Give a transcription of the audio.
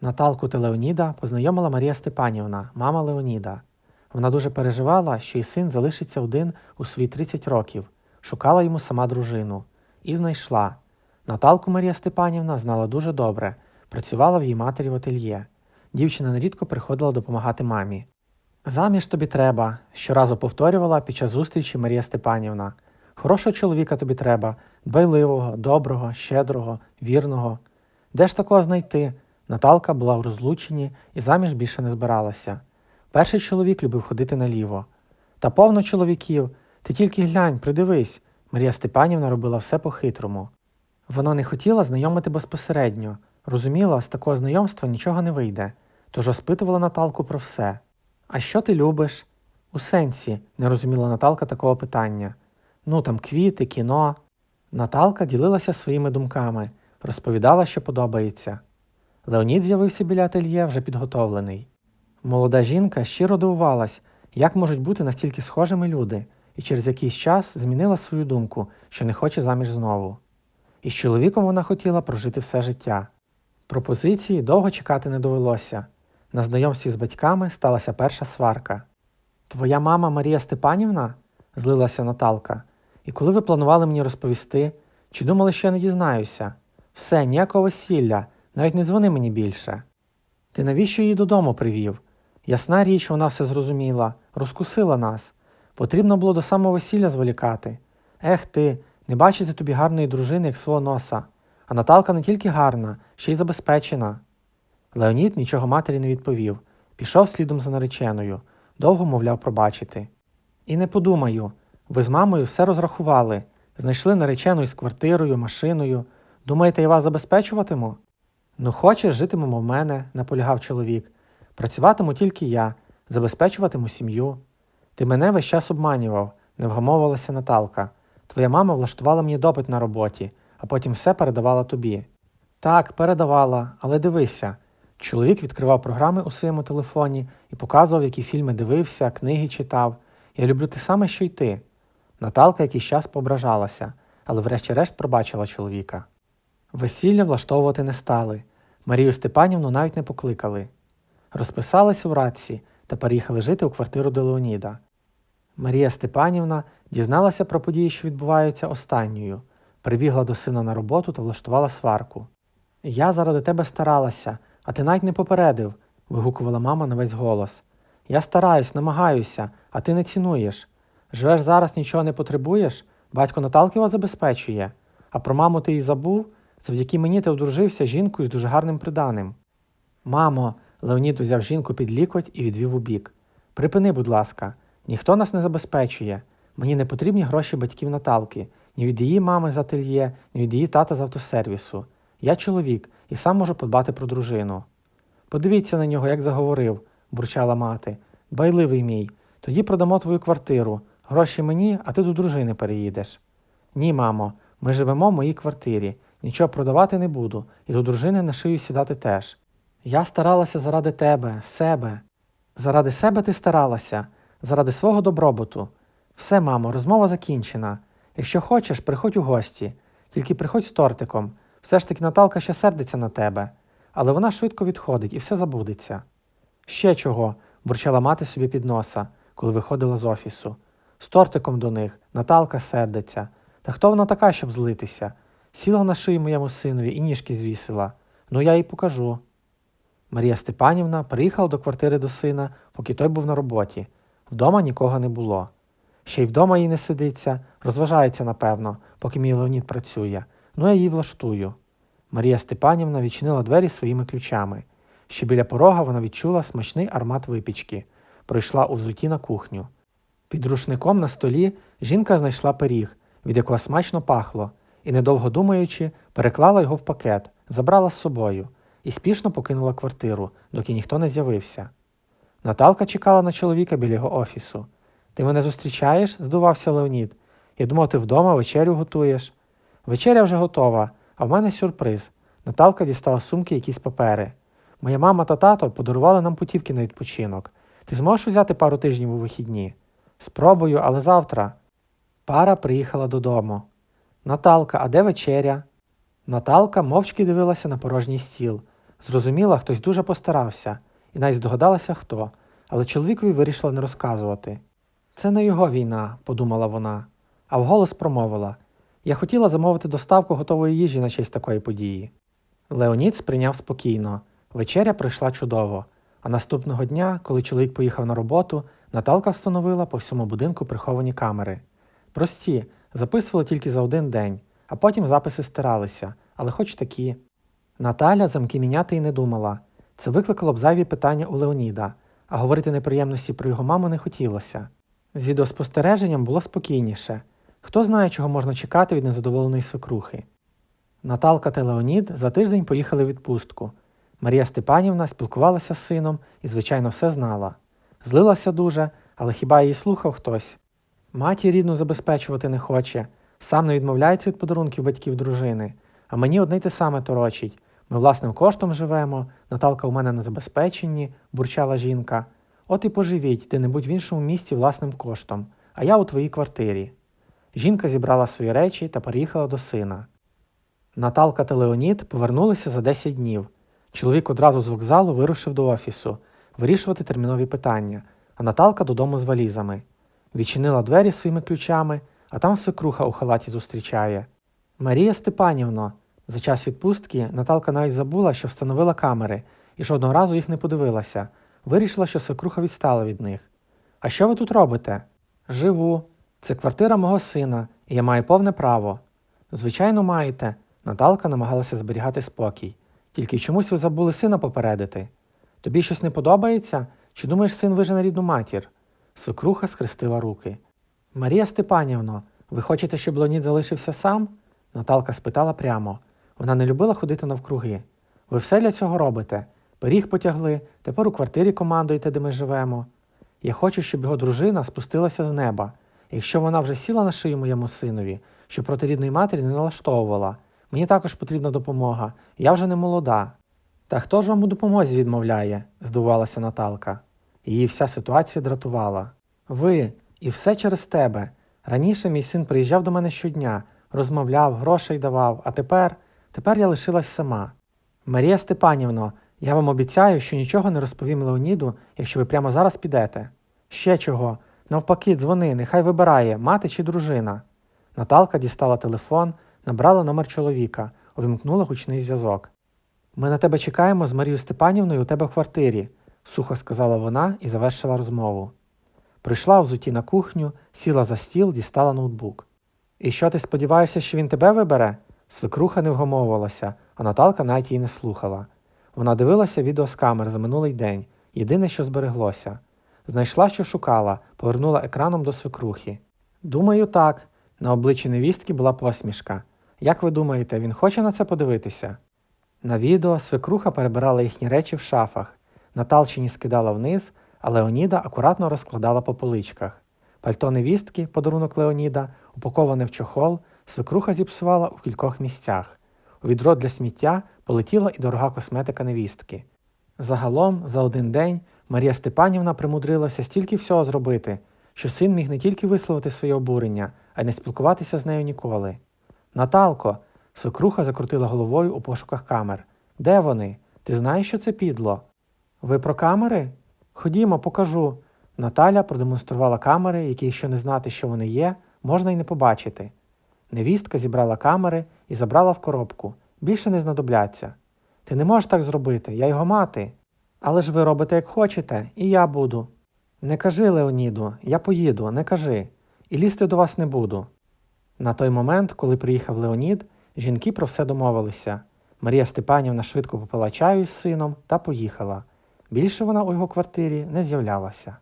Наталку та Леоніда познайомила Марія Степанівна, мама Леоніда. Вона дуже переживала, що її син залишиться один у свої 30 років, шукала йому сама дружину і знайшла. Наталку Марія Степанівна знала дуже добре, працювала в її матері в ательє. Дівчина нерідко приходила допомагати мамі. Заміж тобі треба, щоразу повторювала під час зустрічі Марія Степанівна. Хорошого чоловіка тобі треба, дбайливого, доброго, щедрого, вірного. Де ж такого знайти? Наталка була в розлученні і заміж більше не збиралася. Перший чоловік любив ходити наліво. Та повно чоловіків, ти тільки глянь, придивись. Марія Степанівна робила все по-хитрому. Вона не хотіла знайомити безпосередньо, розуміла, з такого знайомства нічого не вийде, тож розпитувала Наталку про все. А що ти любиш? У сенсі, не розуміла Наталка такого питання. Ну там квіти, кіно. Наталка ділилася своїми думками, розповідала, що подобається. Леонід з'явився біля ательє вже підготовлений. Молода жінка щиро дивувалась, як можуть бути настільки схожими люди, і через якийсь час змінила свою думку, що не хоче заміж знову. І з чоловіком вона хотіла прожити все життя. Пропозиції довго чекати не довелося. На знайомстві з батьками сталася перша сварка. Твоя мама Марія Степанівна? злилася Наталка. І коли ви планували мені розповісти, чи думали, що я не дізнаюся? Все, ніякого весілля, навіть не дзвони мені більше. Ти навіщо її додому привів? Ясна річ, вона все зрозуміла, розкусила нас. Потрібно було до самого весілля зволікати. Ех ти, не бачити тобі гарної дружини, як свого носа. А Наталка не тільки гарна, ще й забезпечена. Леонід нічого матері не відповів, пішов слідом за нареченою, довго мовляв пробачити. І не подумаю, ви з мамою все розрахували, знайшли наречену із квартирою, машиною. Думаєте, я вас забезпечуватиму? Ну, хочеш, житимемо в мене, наполягав чоловік. Працюватиму тільки я, забезпечуватиму сім'ю. Ти мене весь час обманював, не вгамовувалася Наталка. Твоя мама влаштувала мені допит на роботі, а потім все передавала тобі. Так, передавала, але дивися. Чоловік відкривав програми у своєму телефоні і показував, які фільми дивився, книги читав. Я люблю те саме, що й ти. Наталка якийсь час поображалася, але врешті-решт пробачила чоловіка. Весілля влаштовувати не стали. Марію Степанівну навіть не покликали. Розписалися в радці та переїхали жити у квартиру до Леоніда. Марія Степанівна дізналася про події, що відбуваються останньою, прибігла до сина на роботу та влаштувала сварку. Я заради тебе старалася, а ти навіть не попередив, вигукувала мама на весь голос. Я стараюсь, намагаюся, а ти не цінуєш. Живеш зараз, нічого не потребуєш, батько Наталки вас забезпечує, а про маму ти й забув, завдяки мені ти одружився жінкою з дуже гарним приданим. Мамо, Леонід узяв жінку під лікоть і відвів у бік. Припини, будь ласка, ніхто нас не забезпечує. Мені не потрібні гроші батьків Наталки, ні від її мами з ательє, ні від її тата з автосервісу. Я чоловік і сам можу подбати про дружину. Подивіться на нього, як заговорив, бурчала мати. Байливий мій. Тоді продамо твою квартиру. Гроші мені, а ти до дружини переїдеш. Ні, мамо, ми живемо в моїй квартирі. Нічого продавати не буду, і до дружини на шию сідати теж. Я старалася заради тебе, себе. Заради себе ти старалася, заради свого добробуту. Все, мамо, розмова закінчена. Якщо хочеш, приходь у гості, тільки приходь з тортиком. Все ж таки Наталка ще сердиться на тебе, але вона швидко відходить і все забудеться. Ще чого, бурчала мати собі під носа, коли виходила з офісу. З тортиком до них, Наталка сердиться. Та хто вона така, щоб злитися? Сіла на шию моєму синові і ніжки звісила. Ну я їй покажу. Марія Степанівна приїхала до квартири до сина, поки той був на роботі. Вдома нікого не було. Ще й вдома їй не сидиться, розважається, напевно, поки мій Леонід працює. Ну я її влаштую. Марія Степанівна відчинила двері своїми ключами. Ще біля порога вона відчула смачний аромат випічки, пройшла у взуті на кухню. Під рушником на столі жінка знайшла пиріг, від якого смачно пахло, і, недовго думаючи, переклала його в пакет, забрала з собою і спішно покинула квартиру, доки ніхто не з'явився. Наталка чекала на чоловіка біля його офісу. Ти мене зустрічаєш? здувався Леонід. Я думав, ти вдома вечерю готуєш. Вечеря вже готова, а в мене сюрприз. Наталка дістала сумки якісь папери. Моя мама та тато подарували нам путівки на відпочинок. Ти зможеш взяти пару тижнів у вихідні? Спробую, але завтра. Пара приїхала додому. Наталка, а де вечеря? Наталка мовчки дивилася на порожній стіл. Зрозуміла, хтось дуже постарався, і навіть здогадалася хто, але чоловікові вирішила не розказувати. Це не його війна, подумала вона, а вголос промовила Я хотіла замовити доставку готової їжі на честь такої події. Леонід сприйняв спокійно. Вечеря пройшла чудово. А наступного дня, коли чоловік поїхав на роботу, Наталка встановила по всьому будинку приховані камери. Прості, записували тільки за один день, а потім записи стиралися, але хоч такі. Наталя замки міняти й не думала. Це викликало б зайві питання у Леоніда, а говорити неприємності про його маму не хотілося. З відеоспостереженням було спокійніше. Хто знає, чого можна чекати від незадоволеної свекрухи. Наталка та Леонід за тиждень поїхали в відпустку. Марія Степанівна спілкувалася з сином і, звичайно, все знала. Злилася дуже, але хіба її слухав хтось? Матір рідну забезпечувати не хоче, сам не відмовляється від подарунків батьків дружини, а мені одне й те саме торочить. Ми власним коштом живемо, Наталка у мене на забезпеченні, бурчала жінка. От і поживіть де-небудь в іншому місті власним коштом, а я у твоїй квартирі. Жінка зібрала свої речі та переїхала до сина. Наталка та Леонід повернулися за 10 днів. Чоловік одразу з вокзалу вирушив до офісу вирішувати термінові питання, а Наталка додому з валізами. Відчинила двері своїми ключами, а там свекруха у халаті зустрічає. Марія Степанівно, за час відпустки Наталка навіть забула, що встановила камери, і жодного разу їх не подивилася. Вирішила, що свекруха відстала від них. А що ви тут робите? Живу. Це квартира мого сина, і я маю повне право. Звичайно, маєте. Наталка намагалася зберігати спокій. Тільки чомусь ви забули сина попередити. Тобі щось не подобається? Чи думаєш, син вижене рідну матір? Свекруха схрестила руки. Марія Степанівно, ви хочете, щоб Леонід залишився сам? Наталка спитала прямо. Вона не любила ходити навкруги. Ви все для цього робите. Пиріг потягли, тепер у квартирі командуєте, де ми живемо. Я хочу, щоб його дружина спустилася з неба. Якщо вона вже сіла на шию моєму синові, що проти рідної матері не налаштовувала. Мені також потрібна допомога. Я вже не молода. Та хто ж вам у допомозі відмовляє? здивувалася Наталка. Її вся ситуація дратувала. Ви, і все через тебе. Раніше мій син приїжджав до мене щодня, розмовляв, грошей давав, а тепер, тепер я лишилась сама. Марія Степанівно, я вам обіцяю, що нічого не розповім Леоніду, якщо ви прямо зараз підете. Ще чого? Навпаки, дзвони, нехай вибирає, мати чи дружина. Наталка дістала телефон, набрала номер чоловіка, увімкнула гучний зв'язок. Ми на тебе чекаємо з Марією Степанівною у тебе в квартирі, сухо сказала вона і завершила розмову. Прийшла взуті на кухню, сіла за стіл, дістала ноутбук. І що ти сподіваєшся, що він тебе вибере? Свекруха не вгомовувалася, а Наталка навіть її не слухала. Вона дивилася відео з камер за минулий день, єдине, що збереглося. Знайшла, що шукала, повернула екраном до свекрухи. Думаю, так. На обличчі невістки була посмішка. Як ви думаєте, він хоче на це подивитися? На відео свекруха перебирала їхні речі в шафах. Наталчині скидала вниз, а Леоніда акуратно розкладала по поличках. Пальто невістки, подарунок Леоніда, упаковане в чохол, свекруха зіпсувала у кількох місцях. У відро для сміття полетіла і дорога косметика невістки. Загалом, за один день, Марія Степанівна примудрилася стільки всього зробити, що син міг не тільки висловити своє обурення, а й не спілкуватися з нею ніколи. Наталко, свекруха закрутила головою у пошуках камер. Де вони? Ти знаєш, що це підло? Ви про камери? Ходімо, покажу. Наталя продемонструвала камери, які, якщо не знати, що вони є, можна й не побачити. Невістка зібрала камери і забрала в коробку. Більше не знадобляться. Ти не можеш так зробити, я його мати. Але ж ви робите, як хочете, і я буду. Не кажи, Леоніду, я поїду, не кажи, і лізти до вас не буду. На той момент, коли приїхав Леонід, жінки про все домовилися. Марія Степанівна швидко попила чаю з сином та поїхала. Більше вона у його квартирі не з'являлася.